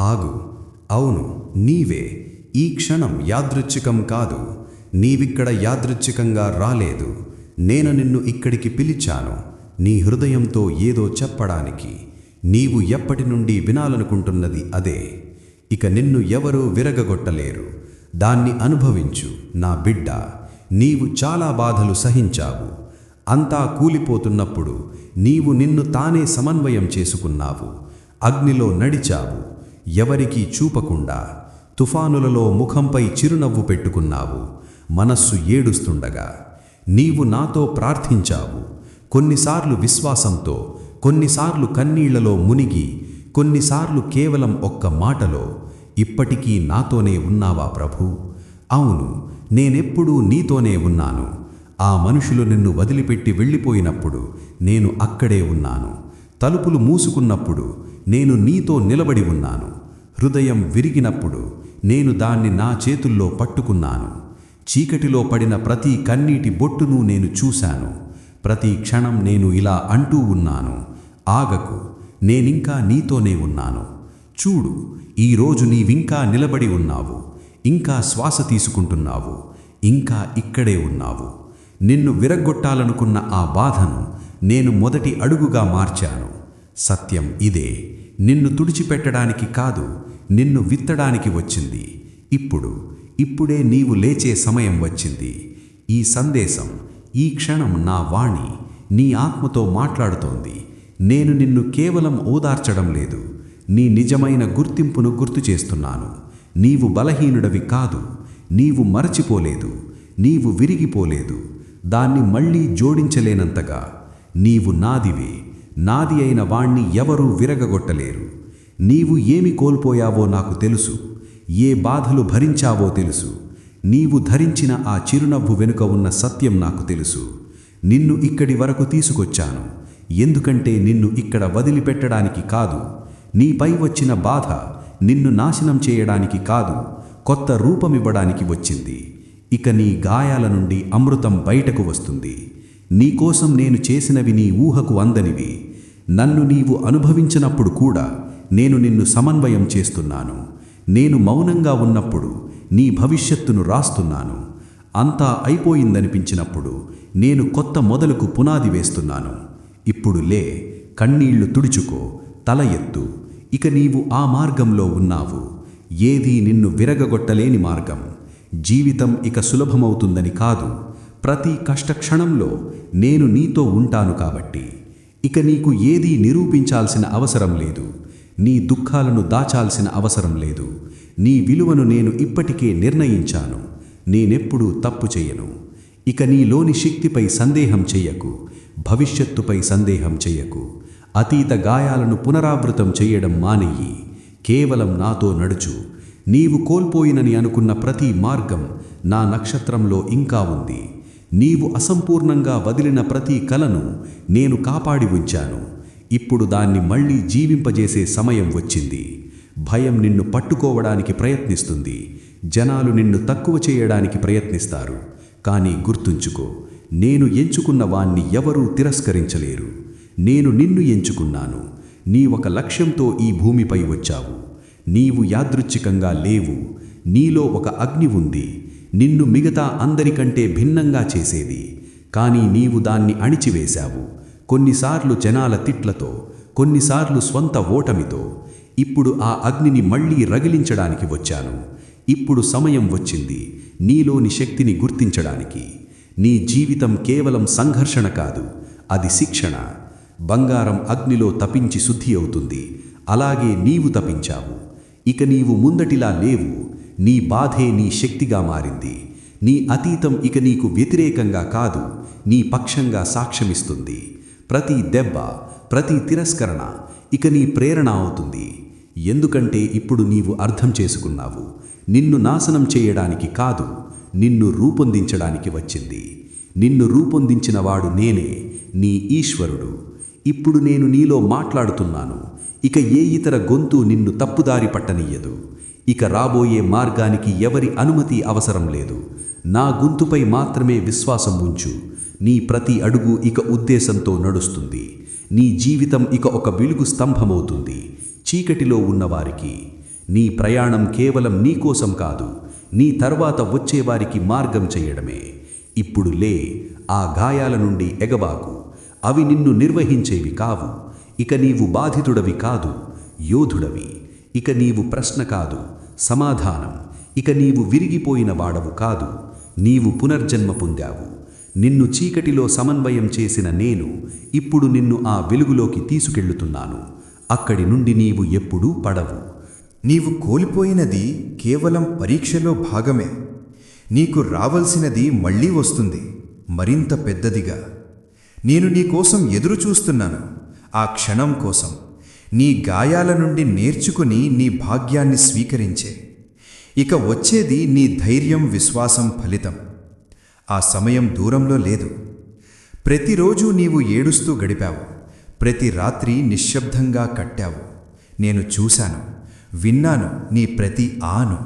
ఆగు అవును నీవే. ఈ క్షణం యాదృచ్ఛికం కాదు నీవిక్కడ యాదృచ్ఛికంగా రాలేదు. నేను నిన్ను ఇక్కడికి పిలిచాను నీ హృదయంతో ఏదో చెప్పడానికి. నీవు ఎప్పటి నుండి వినాలనుకుంటున్నది అదే. ఇక నిన్ను ఎవరూ విరగగొట్టలేరు. దాన్ని అనుభవించు నా బిడ్డ. నీవు చాలా బాధలు సహించావు. అంతా కూలిపోతున్నప్పుడు నీవు నిన్ను తానే సమన్వయం చేసుకున్నావు. అగ్నిలో నడిచావు. ఎవరికీ చూపకుండా తుఫానులలో ముఖంపై చిరునవ్వు పెట్టుకున్నావు. మనస్సు ఏడుస్తుండగా నీవు నాతో ప్రార్థించావు. కొన్నిసార్లు విశ్వాసంతో కొన్నిసార్లు కన్నీళ్ళలో మునిగి కొన్నిసార్లు కేవలం ఒక్క మాటలో ఇప్పటికీ నాతోనే ఉన్నావా ప్రభూ? అవును నేనెప్పుడూ నీతోనే ఉన్నాను. ఆ మనుషులు నిన్ను వదిలిపెట్టి వెళ్ళిపోయినప్పుడు నేను అక్కడే ఉన్నాను. తలుపులు మూసుకున్నప్పుడు నేను నీతో నిలబడి ఉన్నాను. హృదయం విరిగినప్పుడు నేను దాన్ని నా చేతుల్లో పట్టుకున్నాను. చీకటిలో పడిన ప్రతి కన్నీటి బొట్టును నేను చూశాను. ప్రతి క్షణం నేను ఇలా అంటూ ఉన్నాను. ఆగకు నేనింకా నీతోనే ఉన్నాను. చూడు ఈరోజు నీవింకా నిలబడి ఉన్నావు. ఇంకా శ్వాస తీసుకుంటున్నావు. ఇంకా ఇక్కడే ఉన్నావు. నిన్ను విరగ్గొట్టాలనుకున్న ఆ బాధను నేను మొదటి అడుగుగా మార్చాను. సత్యం ఇదే. నిన్ను తుడిచిపెట్టడానికి కాదు నిన్ను విత్తడానికి వచ్చింది. ఇప్పుడు ఇప్పుడే నీవు లేచే సమయం వచ్చింది. ఈ సందేశం ఈ క్షణం నా వాణి నీ ఆత్మతో మాట్లాడుతోంది. నేను నిన్ను కేవలం ఓదార్చడం లేదు. నీ నిజమైన గుర్తింపును గుర్తు చేస్తున్నాను. నీవు బలహీనుడవి కాదు. నీవు మరచిపోలేదు. నీవు విరిగిపోలేదు. దాన్ని మళ్ళీ జోడించలేనంతగా. నీవు నాదివే. నాది అయిన వాణ్ణి ఎవరూ విరగగొట్టలేరు. నీవు ఏమి కోల్పోయావో నాకు తెలుసు. ఏ బాధలు భరించావో తెలుసు. నీవు ధరించిన ఆ చిరునవ్వు వెనుక ఉన్న సత్యం నాకు తెలుసు. నిన్ను ఇక్కడి వరకు తీసుకొచ్చాను. ఎందుకంటే నిన్ను ఇక్కడ వదిలిపెట్టడానికి కాదు. నీపై వచ్చిన బాధ నిన్ను నాశనం చేయడానికి కాదు. కొత్త రూపమివ్వడానికి వచ్చింది. ఇక నీ గాయాల నుండి అమృతం బయటకు వస్తుంది. నీకోసం నేను చేసినవి నీ ఊహకు అందనివి. నన్ను నీవు అనుభవించినప్పుడు కూడా నేను నిన్ను సమన్వయం చేస్తున్నాను. నేను మౌనంగా ఉన్నప్పుడు నీ భవిష్యత్తును రాస్తున్నాను. అంతా అయిపోయిందనిపించినప్పుడు నేను కొత్త మొదలుకు పునాది వేస్తున్నాను. ఇప్పుడు లే కన్నీళ్ళు తుడుచుకో తల ఎత్తు. ఇక నీవు ఆ మార్గంలో ఉన్నావు. ఏదీ నిన్ను విరగగొట్టలేని మార్గం. జీవితం ఇక సులభమవుతుందని కాదు. ప్రతి కష్టక్షణంలో నేను నీతో ఉంటాను కాబట్టి. ఇక నీకు ఏదీ నిరూపించాల్సిన అవసరం లేదు. నీ దుఃఖాలను దాచాల్సిన అవసరం లేదు. నీ విలువను నేను ఇప్పటికే నిర్ణయించాను. నేనెప్పుడూ తప్పు చెయ్యను ఇక నీలోని శక్తిపై సందేహం చెయ్యకు. భవిష్యత్తుపై సందేహం చెయ్యకు. అతీత గాయాలను పునరావృతం చెయ్యడం మానెయ్యి కేవలం నాతో నడుచు. నీవు కోల్పోయినని అనుకున్న ప్రతి మార్గం నా నక్షత్రంలో ఇంకా ఉంది. నీవు అసంపూర్ణంగా వదిలిన ప్రతి కలను నేను కాపాడి ఉంచాను. ఇప్పుడు దాన్ని మళ్ళీ జీవింపజేసే సమయం వచ్చింది. భయం నిన్ను పట్టుకోవడానికి ప్రయత్నిస్తుంది. జనాలు నిన్ను తక్కువ చేయడానికి ప్రయత్నిస్తారు. కానీ గుర్తుంచుకో నేను ఎంచుకున్న వాణ్ణి ఎవరూ తిరస్కరించలేరు. నేను నిన్ను ఎంచుకున్నాను. నీ ఒక లక్ష్యంతో ఈ భూమిపై వచ్చావు. నీవు యాదృచ్ఛికంగా లేవు. నీలో ఒక అగ్ని ఉంది. నిన్ను మిగతా అందరికంటే భిన్నంగా చేసేది. కానీ నీవు దాన్ని అణిచివేశావు. కొన్నిసార్లు జనాల తిట్లతో కొన్నిసార్లు స్వంత ఓటమితో ఇప్పుడు ఆ అగ్నిని మళ్ళీ రగిలించడానికి వచ్చాను. ఇప్పుడు సమయం వచ్చింది నీలోని శక్తిని గుర్తించడానికి. నీ జీవితం కేవలం సంఘర్షణ కాదు అది శిక్షణ. బంగారం అగ్నిలో తపించి శుద్ధి అవుతుంది అలాగే నీవు తపించావు. ఇక నీవు ముందటిలా లేవు నీ బాధే నీ శక్తిగా మారింది. నీ అతీతం ఇక నీకు వ్యతిరేకంగా కాదు నీ పక్షంగా సాక్ష్యమిస్తుంది. ప్రతి దెబ్బ ప్రతి తిరస్కరణ ఇక నీ ప్రేరణ అవుతుంది. ఎందుకంటే ఇప్పుడు నీవు అర్థం చేసుకున్నావు. నిన్ను నాశనం చేయడానికి కాదు నిన్ను రూపొందించడానికి వచ్చింది. నిన్ను రూపొందించిన వాడు నేనే నీ ఈశ్వరుడు. ఇప్పుడు నేను నీలో మాట్లాడుతున్నాను. ఇక ఏ ఇతర గొంతు నిన్ను తప్పుదారి పట్టనీయదు. ఇక రాబోయే మార్గానికి ఎవరి అనుమతి అవసరం లేదు. నా గొంతుపై మాత్రమే విశ్వాసం ఉంచు. నీ ప్రతి అడుగు ఇక ఉద్దేశంతో నడుస్తుంది. నీ జీవితం ఇక ఒక వెలుగు స్తంభమవుతుంది. చీకటిలో ఉన్నవారికి నీ ప్రయాణం కేవలం నీకోసం కాదు నీ తర్వాత వచ్చేవారికి మార్గం చేయడమే. ఇప్పుడు లే ఆ గాయాల నుండి ఎగబాకు. అవి నిన్ను నిర్వహించేవి కావు. ఇక నీవు బాధితుడవి కాదు యోధుడవి. ఇక నీవు ప్రశ్న కాదు సమాధానం. ఇక నీవు విరిగిపోయిన వాడవు కాదు నీవు పునర్జన్మ పొందావు. నిన్ను చీకటిలో సమన్వయం చేసిన నేను ఇప్పుడు నిన్ను ఆ వెలుగులోకి తీసుకెళ్ళుతున్నాను. అక్కడి నుండి నీవు ఎప్పుడూ పడవు. నీవు కోల్పోయినది కేవలం పరీక్షలో భాగమే. నీకు రావలసినది మళ్ళీ వస్తుంది. మరింత పెద్దదిగా. నేను నీకోసం ఎదురు చూస్తున్నాను ఆ క్షణం కోసం. నీ గాయాల నుండి నేర్చుకుని నీ భాగ్యాన్ని స్వీకరించే. ఇక వచ్చేది నీ ధైర్యం విశ్వాసం ఫలితం. ఆ సమయం దూరంలో లేదు. ప్రతిరోజు నీవు ఏడుస్తూ గడిపావు. ప్రతి రాత్రి నిశ్శబ్దంగా కట్టావు. నేను చూశాను. విన్నాను. నీ ప్రతి ఆను.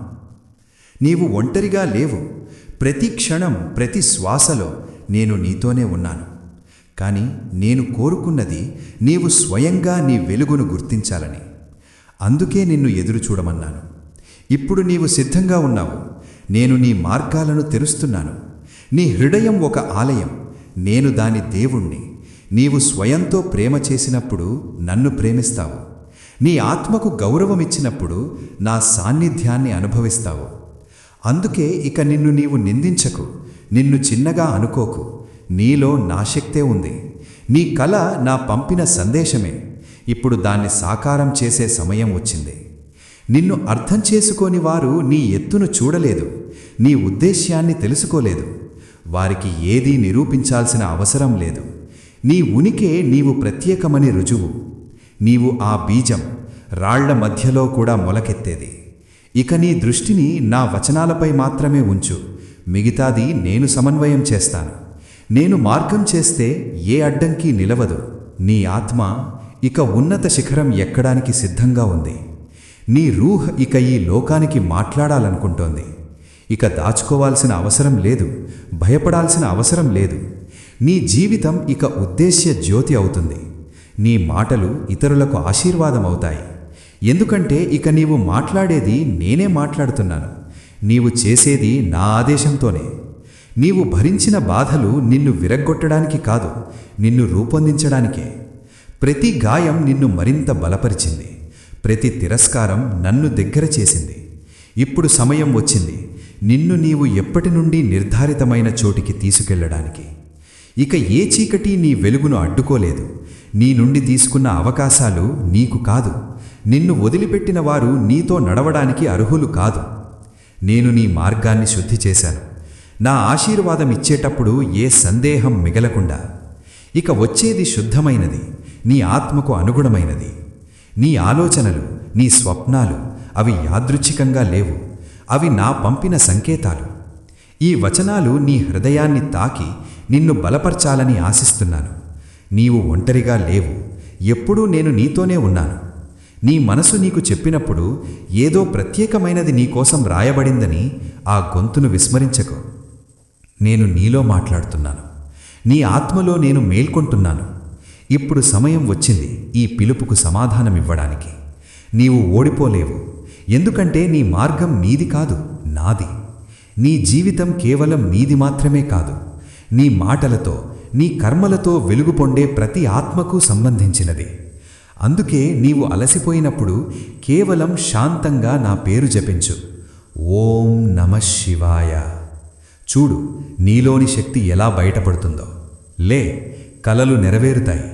నీవు ఒంటరిగా లేవు. ప్రతి క్షణం ప్రతి శ్వాసలో నేను నీతోనే ఉన్నాను. కానీ నేను కోరుకున్నది నీవు స్వయంగా నీ వెలుగును గుర్తించాలని. అందుకే నిన్ను ఎదురు చూడమన్నాను. ఇప్పుడు నీవు సిద్ధంగా ఉన్నావు. నేను నీ మార్గాలను తెరుస్తున్నాను. నీ హృదయం ఒక ఆలయం. నేను దాని దేవుణ్ణి. నీవు స్వయంతో ప్రేమ చేసినప్పుడు నన్ను ప్రేమిస్తావు. నీ ఆత్మకు గౌరవమిచ్చినప్పుడు నా సాన్నిధ్యాన్ని అనుభవిస్తావు. అందుకే ఇక నిన్ను నీవు నిందించకు. నిన్ను చిన్నగా అనుకోకు. నీలో నా శక్తే ఉంది. నీ కల నా పంపిన సందేశమే. ఇప్పుడు దాన్ని సాకారం చేసే సమయం వచ్చింది. నిన్ను అర్థం చేసుకోని వారు నీ ఎత్తును చూడలేదు. నీ ఉద్దేశ్యాన్ని తెలుసుకోలేదు. వారికి ఏదీ నిరూపించాల్సిన అవసరం లేదు. నీ ఉనికే నీవు ప్రత్యేకమని రుజువు. నీవు ఆ బీజం రాళ్ళ మధ్యలో కూడా మొలకెత్తేది. ఇక నీ దృష్టిని నా వచనాలపై మాత్రమే ఉంచు. మిగతాది నేను సమన్వయం చేస్తాను. నేను మార్గం చేస్తే ఏ అడ్డంకి నిలవదు. నీ ఆత్మ ఇక ఉన్నత శిఖరం ఎక్కడానికి సిద్ధంగా ఉంది. నీ రూహ్ ఇక ఈ లోకానికి మాట్లాడాలనుకుంటోంది. ఇక దాచుకోవాల్సిన అవసరం లేదు భయపడాల్సిన అవసరం లేదు. నీ జీవితం ఇక ఉద్దేశ్య జ్యోతి అవుతుంది. నీ మాటలు ఇతరులకు ఆశీర్వాదం అవుతాయి ఎందుకంటే ఇక నీవు మాట్లాడేది నేనే మాట్లాడుతున్నాను. నీవు చేసేది నా ఆదేశంతోనే. నీవు భరించిన బాధలు నిన్ను విరగ్గొట్టడానికి కాదు నిన్ను రూపొందించడానికే. ప్రతి గాయం నిన్ను మరింత బలపరిచింది. ప్రతి తిరస్కారం నన్ను దగ్గర చేసింది. ఇప్పుడు సమయం వచ్చింది. నిన్ను నీవు ఎప్పటి నుండి నిర్ధారితమైన చోటికి తీసుకెళ్ళడానికి. ఇక ఏ చీకటి నీ వెలుగును అడ్డుకోలేదు. నీ నుండి తీసుకున్న అవకాశాలు నీకు కాదు. నిన్ను వదిలిపెట్టిన వారు నీతో నడవడానికి అర్హులు కాదు. నేను నీ మార్గాన్ని శుద్ధి చేశాను. నా ఆశీర్వాదం ఇచ్చేటప్పుడు ఏ సందేహం మిగలకుండా. ఇక వచ్చేది శుద్ధమైనది. నీ ఆత్మకు అనుగుణమైనది. నీ ఆలోచనలు నీ స్వప్నాలు అవి యాదృచ్ఛికంగా లేవు. అవి నా పంపిన సంకేతాలు. ఈ వచనాలు నీ హృదయాన్ని తాకి నిన్ను బలపరచాలని ఆశిస్తున్నాను. నీవు ఒంటరిగా లేవు. ఎప్పుడూ నేను నీతోనే ఉన్నాను. నీ మనసు నీకు చెప్పినప్పుడు ఏదో ప్రత్యేకమైనది నీకోసం రాయబడిందని ఆ గొంతును విస్మరించకు. నేను నీలో మాట్లాడుతున్నాను. నీ ఆత్మలో నేను మేల్కొంటున్నాను. ఇప్పుడు సమయం వచ్చింది ఈ పిలుపుకు సమాధానమివ్వడానికి. నీవు ఓడిపోలేవు. ఎందుకంటే నీ మార్గం నీది కాదు నాది. నీ జీవితం కేవలం నీది మాత్రమే కాదు. నీ మాటలతో నీ కర్మలతో వెలుగు పొండే ప్రతి ఆత్మకు సంబంధించినది. అందుకే నీవు అలసిపోయినప్పుడు కేవలం శాంతంగా నా పేరు జపించు. ఓం నమ శివాయ. చూడు నీలోని శక్తి ఎలా బయటపడుతుందో. లే కలలు నెరవేరుతాయి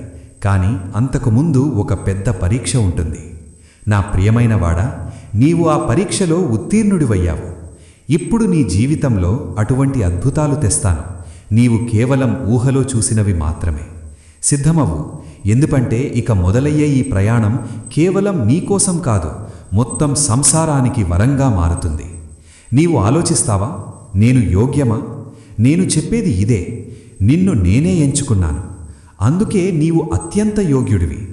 కానీ అంతకుముందు ఒక పెద్ద పరీక్ష ఉంటుంది. నా ప్రియమైనవాడా నీవు ఆ పరీక్షలో ఉత్తీర్ణుడివయ్యావు. ఇప్పుడు నీ జీవితంలో అటువంటి అద్భుతాలు తెస్తాను. నీవు కేవలం ఊహలో చూసినవి మాత్రమే. సిద్ధమవ్వు. ఎందుకంటే ఇక మొదలయ్యే ఈ ప్రయాణం కేవలం నీకోసం కాదు మొత్తం సంసారానికి వరంగా మారుతుంది. నీవు ఆలోచిస్తావా? నేను యోగ్యమా? నేను చెప్పేది ఇదే. నిన్ను నేనే ఎంచుకున్నాను. అందుకే నీవు అత్యంత యోగ్యుడివి.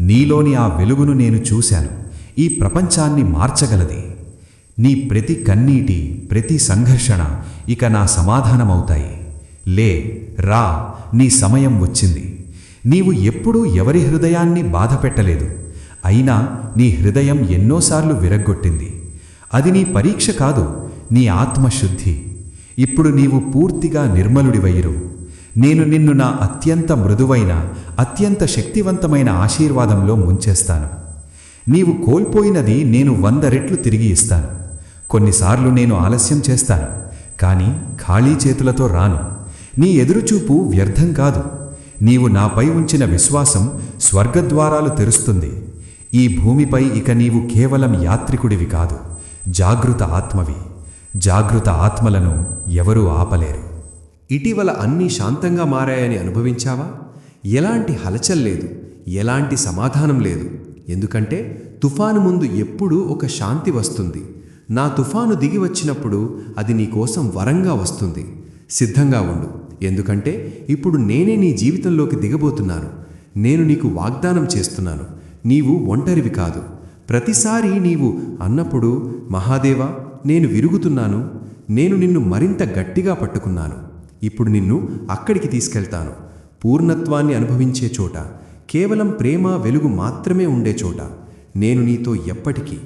నీలోని ఆ వెలుగును నేను చూశాను. ఈ ప్రపంచాన్ని మార్చగలది. నీ ప్రతి కన్నీటి ప్రతి సంఘర్షణ ఇక నా సమాధానమవుతాయి. లే రా నీ సమయం వచ్చింది. నీవు ఎప్పుడూ ఎవరి హృదయాన్ని బాధపెట్టలేదు. అయినా నీ హృదయం ఎన్నోసార్లు విరగ్గొట్టింది. అది నీ పరీక్ష కాదు నీ ఆత్మశుద్ధి. ఇప్పుడు నీవు పూర్తిగా నిర్మలుడివయ్యరు. నేను నిన్ను నా అత్యంత మృదువైన అత్యంత శక్తివంతమైన ఆశీర్వాదంలో ముంచేస్తాను. నీవు కోల్పోయినది నేను వంద రెట్లు తిరిగి ఇస్తాను. కొన్నిసార్లు నేను ఆలస్యం చేస్తాను కానీ ఖాళీ చేతులతో రాను. నీ ఎదురుచూపు వ్యర్థం కాదు. నీవు నాపై ఉంచిన విశ్వాసం స్వర్గద్వారాలు తెరుస్తుంది. ఈ భూమిపై ఇక నీవు కేవలం యాత్రికుడివి కాదు జాగృత ఆత్మవి. జాగృత ఆత్మలను ఎవరూ ఆపలేరు. ఇటీవల అన్నీ శాంతంగా మారాయని అనుభవించావా? ఎలాంటి హలచల్ లేదు ఎలాంటి సమాధానం లేదు. ఎందుకంటే తుఫాను ముందు ఎప్పుడూ ఒక శాంతి వస్తుంది. నా తుఫాను దిగి వచ్చినప్పుడు అది నీకోసం వరంగా వస్తుంది. సిద్ధంగా ఉండు. ఎందుకంటే ఇప్పుడు నేనే నీ జీవితంలోకి దిగబోతున్నాను. నేను నీకు వాగ్దానం చేస్తున్నాను. నీవు ఒంటరివి కాదు. ప్రతిసారి నీవు అన్నప్పుడు మహాదేవా నేను విరుగుతున్నాను. నేను నిన్ను మరింత గట్టిగా పట్టుకున్నాను. ఇప్పుడు నిన్ను అక్కడికి తీసుకెళ్తాను. పూర్ణత్వాన్ని అనుభవించే చోట కేవలం ప్రేమ వెలుగు మాత్రమే ఉండే చోట నేను నీతో ఎప్పటికీ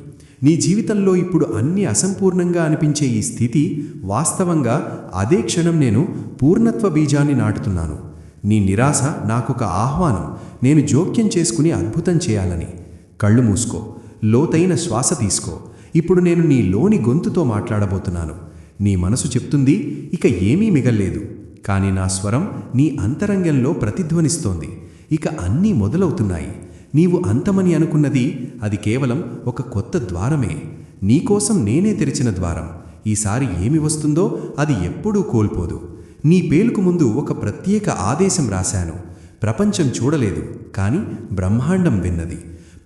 నీ జీవితంలో ఇప్పుడు అన్ని అసంపూర్ణంగా అనిపించే ఈ స్థితి వాస్తవంగా అదే క్షణం నేను పూర్ణత్వ బీజాన్ని నాటుతున్నాను. నీ నిరాశ నాకొక ఆహ్వానం నేను జోక్యం చేసుకుని అద్భుతం చేయాలని. కళ్ళు మూసుకో లోతైన శ్వాస తీసుకో. ఇప్పుడు నేను నీ లోని గొంతుతో మాట్లాడబోతున్నాను. నీ మనసు చెప్తుంది ఇక ఏమీ మిగల్లేదు. కానీ నా స్వరం నీ అంతరంగంలో ప్రతిధ్వనిస్తోంది. ఇక అన్నీ మొదలవుతున్నాయి. నీవు అంతమని అనుకున్నది అది కేవలం ఒక కొత్త ద్వారమే. నీకోసం నేనే తెరిచిన ద్వారం. ఈసారి ఏమి వస్తుందో అది ఎప్పుడూ కోల్పోదు. నీ పేలుకు ముందు ఒక ప్రత్యేక ఆదేశం రాశాను. ప్రపంచం చూడలేదు కానీ బ్రహ్మాండం విన్నది.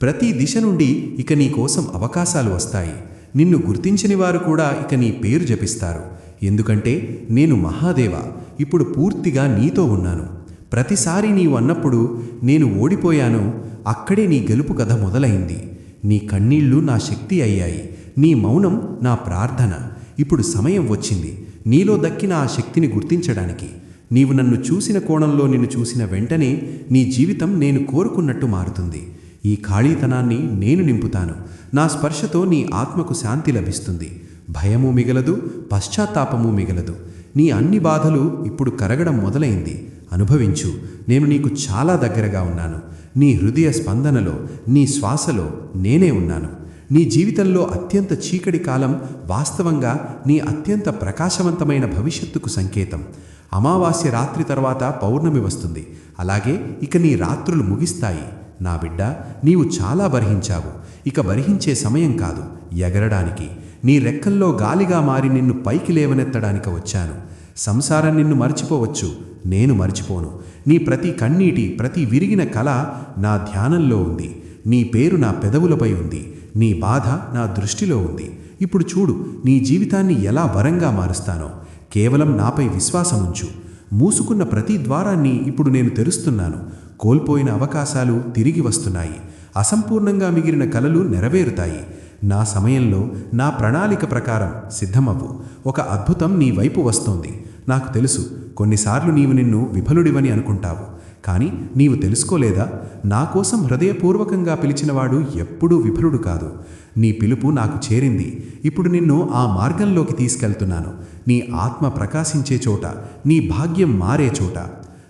ప్రతి దిశ నుండి ఇక నీ కోసం అవకాశాలు వస్తాయి. నిన్ను గుర్తించని వారు కూడా ఇక నీ పేరు జపిస్తారు. ఎందుకంటే నేను మహాదేవ. ఇప్పుడు పూర్తిగా నీతో ఉన్నాను. ప్రతిసారి నీవు అన్నప్పుడు నేను ఓడిపోయాను అక్కడే నీ గెలుపు కథ మొదలైంది. నీ కన్నీళ్ళు నా శక్తి అయ్యాయి నీ మౌనం నా ప్రార్థన. ఇప్పుడు సమయం వచ్చింది నీలో దక్కిన ఆ శక్తిని గుర్తించడానికి. నీవు నన్ను చూసిన కోణంలో నిన్ను చూసిన వెంటనే నీ జీవితం నేను కోరుకున్నట్టు మారుతుంది. ఈ ఖాళీతనాన్ని నేను నింపుతాను. నా స్పర్శతో నీ ఆత్మకు శాంతి లభిస్తుంది. భయము మిగలదు పశ్చాత్తాపము మిగలదు. నీ అన్ని బాధలు ఇప్పుడు కరగడం మొదలైంది. అనుభవించు. నేను నీకు చాలా దగ్గరగా ఉన్నాను. నీ హృదయ స్పందనలో నీ శ్వాసలో నేనే ఉన్నాను. నీ జీవితంలో అత్యంత చీకటి కాలం వాస్తవంగా నీ అత్యంత ప్రకాశవంతమైన భవిష్యత్తుకు సంకేతం. అమావాస్య రాత్రి తర్వాత పౌర్ణమి వస్తుంది. అలాగే ఇక నీ రాత్రులు ముగిస్తాయి. నా బిడ్డ నీవు చాలా బర్హించావు. ఇక బర్హించే సమయం కాదు. ఎగరడానికి. నీ రెక్కల్లో గాలిగా మారి నిన్ను పైకి లేవనెత్తడానికి వచ్చాను. సంసారం నిన్ను మర్చిపోవచ్చు నేను మర్చిపోను. నీ ప్రతి కన్నీటి ప్రతి విరిగిన కళ నా ధ్యానంలో ఉంది. నీ పేరు నా పెదవులపై ఉంది. నీ బాధ నా దృష్టిలో ఉంది. ఇప్పుడు చూడు నీ జీవితాన్ని ఎలా వరంగా మారుస్తానో. కేవలం నాపై విశ్వాసముంచు. మూసుకున్న ప్రతి ద్వారాన్ని ఇప్పుడు నేను తెరుస్తున్నాను. కోల్పోయిన అవకాశాలు తిరిగి వస్తున్నాయి. అసంపూర్ణంగా మిగిలిన కలలు నెరవేరుతాయి. నా సమయంలో నా ప్రణాళిక ప్రకారం సిద్ధమవ్వు. ఒక అద్భుతం నీ వైపు వస్తోంది. నాకు తెలుసు కొన్నిసార్లు నీవు నిన్ను విఫలుడివని అనుకుంటావు. కానీ నీవు తెలుసుకోలేదా? నా కోసం హృదయపూర్వకంగా పిలిచినవాడు ఎప్పుడూ విఫలుడు కాదు. నీ పిలుపు నాకు చేరింది. ఇప్పుడు నిన్ను ఆ మార్గంలోకి తీసుకెళ్తున్నాను. నీ ఆత్మ ప్రకాశించే చోట నీ భాగ్యం మారే చోట.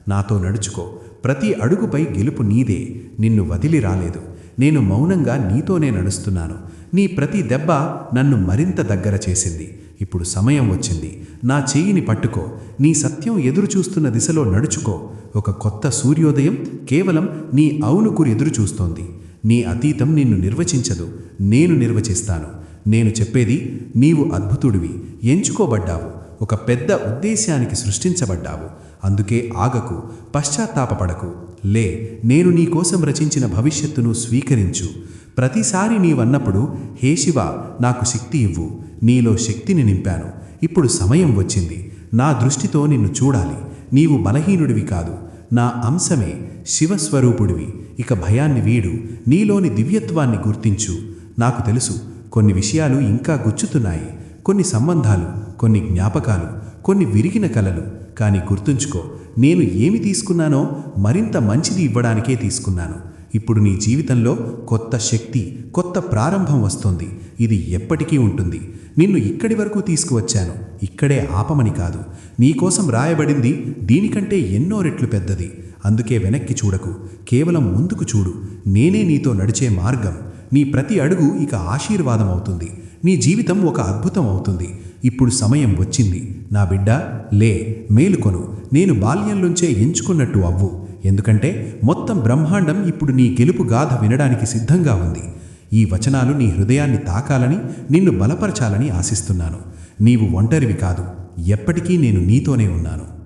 నాతో నడుచుకో. ప్రతి అడుగుపై గెలుపు నీదే. నిన్ను వదిలి రాలేదు. నేను మౌనంగా నీతోనే నడుస్తున్నాను. నీ ప్రతి దెబ్బ నన్ను మరింత దగ్గర చేసింది. ఇప్పుడు సమయం వచ్చింది. నా చెయ్యిని పట్టుకో. నీ సత్యం ఎదురు చూస్తున్న దిశలో నడుచుకో. ఒక కొత్త సూర్యోదయం కేవలం నీ అవునుకు ఎదురు చూస్తోంది. నీ అతీతం నిన్ను నిర్వచించదు. నేను నిర్వచిస్తాను. నేను చెప్పేది నీవు అద్భుతుడివి. ఎంచుకోబడ్డావు. ఒక పెద్ద ఉద్దేశానికి సృష్టించబడ్డావు. అందుకే ఆగకు. పశ్చాత్తాపపడకు. లే నేను నీ కోసం రచించిన భవిష్యత్తును స్వీకరించు. ప్రతిసారి నీవన్నప్పుడు హే శివ నాకు శక్తి ఇవ్వు నీలో శక్తిని నింపాను. ఇప్పుడు సమయం వచ్చింది. నా దృష్టితో నిన్ను చూడాలి. నీవు బలహీనుడివి కాదు. నా అంశమే శివస్వరూపుడివి. ఇక భయాన్ని వీడు. నీలోని దివ్యత్వాన్ని గుర్తించు. నాకు తెలుసు కొన్ని విషయాలు ఇంకా గుచ్చుతున్నాయి. కొన్ని సంబంధాలు కొన్ని జ్ఞాపకాలు కొన్ని విరిగిన కలలు. కానీ గుర్తుంచుకో నేను ఏమి తీసుకున్నానో మరింత మంచిది ఇవ్వడానికే తీసుకున్నాను. ఇప్పుడు నీ జీవితంలో కొత్త శక్తి కొత్త ప్రారంభం వస్తుంది. ఇది ఎప్పటికీ ఉంటుంది. నిన్ను ఇక్కడి వరకు తీసుకువచ్చాను. ఇక్కడే ఆపమని కాదు. నీకోసం రాయబడింది దీనికంటే ఎన్నో రెట్లు పెద్దది. అందుకే వెనక్కి చూడకు. కేవలం ముందుకు చూడు. నేనే నీతో నడిచే మార్గం. నీ ప్రతి అడుగు ఇక ఆశీర్వాదం అవుతుంది. నీ జీవితం ఒక అద్భుతం అవుతుంది. ఇప్పుడు సమయం వచ్చింది. నా బిడ్డ లే మేలుకొను నేను బాల్యంలోంచే ఎంచుకున్నట్టు అవ్వు. ఎందుకంటే మొత్తం బ్రహ్మాండం ఇప్పుడు నీ గెలుపు గాథ వినడానికి సిద్ధంగా ఉంది. ఈ వచనాలు నీ హృదయాన్ని తాకాలని నిన్ను బలపరచాలని ఆశిస్తున్నాను. నీవు ఒంటరివి కాదు. ఎప్పటికీ నేను నీతోనే ఉన్నాను.